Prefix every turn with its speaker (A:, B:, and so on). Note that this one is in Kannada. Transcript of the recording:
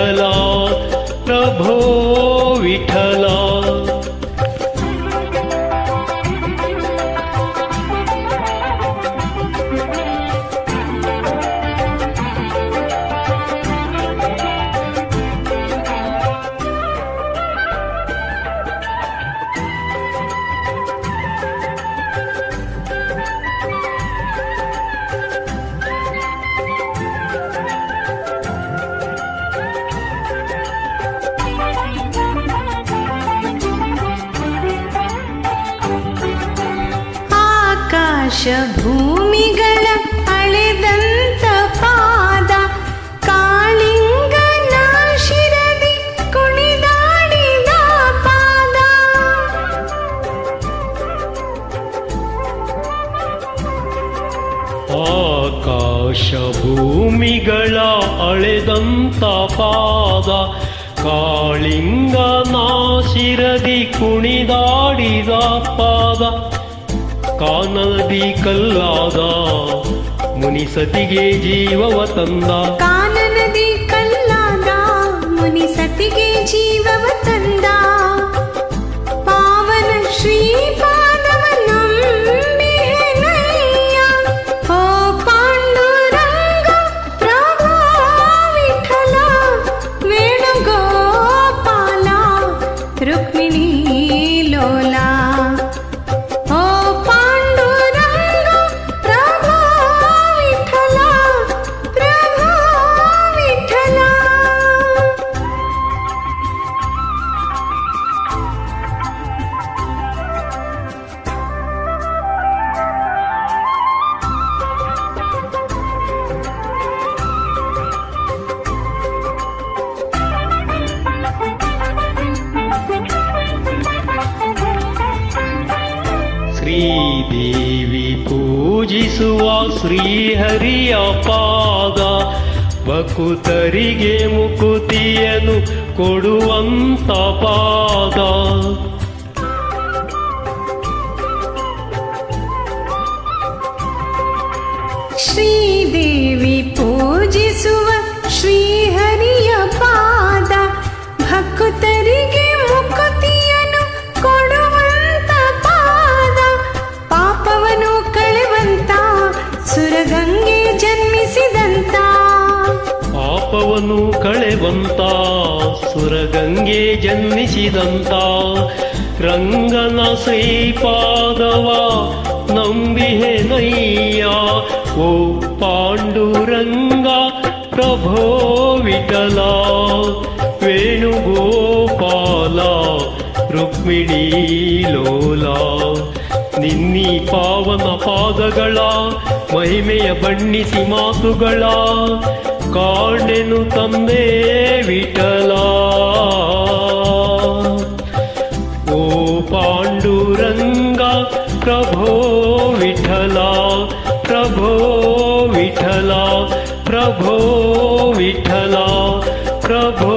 A: ವಿಠಲ ಪ್ರಭೋ
B: ಆಕಾಶ ಭೂಮಿಗಳ ಅಳೆದಂತ ಪಾದ, ಕಾಳಿಂಗನ ಶಿರದಿ ಕುಣಿದಾಡಿದ ಪಾದ.
A: ಆಕಾಶ ಭೂಮಿಗಳ ಅಳೆದಂತ ಪಾದ, ಕಾಳಿಂಗನ ಶಿರದಿ ಕುಣಿದಾಡಿದ ಪಾದ. ಕಾನದಿ ಕಲ್ಲಾದ ಮುನಿಸತಿಗೆ ಜೀವವ ತಂದ
B: ಕಾನನದಿ ಕಲ್ಲಾದ ಮುನಿ ಸತಿಗೆ ಜೀವವ ತಂದ ಪಾವನ ಶ್ರೀಪಾದವ ನಂಬಿಹೆನಯ್ಯ. ಓ
A: ಶ್ರೀದೇವಿ ಪೂಜಿಸುವ ಶ್ರೀಹರಿಯ ಪಾದ ಭಕುತರಿಗೆ ಮುಕುತಿಯನು ಕೊಡುವಂತ ಪಾದ.
B: ಪಾಪವನ್ನು ಕಳೆವಂತ, ಸುರಗಂಗೆ ಜನ್ಮಿಸಿದಂತ.
A: ರಂಗನ ಸೈಪಾದವ ನಂಬಿಹೆ ನಯ್ಯ. ಓ ಪಾಂಡುರಂಗ, ಪ್ರಭೋ ವಿಠಲ. ವೇಣುಗೋಪಾಲ, ರುಕ್ಮಿಣಿ ಲೋಲ. ನಿನ್ನಿ ಪಾವನ ಪಾದಗಳ, ಮಹಿಮೆಯ ಬಣ್ಣಿಸಿ ಮಾತುಗಳ. ಕಾಣೆನು ತಮ್ಮೇ ವಿಠಲ ಓ ಪಾಂಡುರಂಗ ಪ್ರಭೋ ವಿಠಲ ಪ್ರಭೋ ವಿಠಲ ಪ್ರಭೋ ವಿಠಲ ಪ್ರಭೋ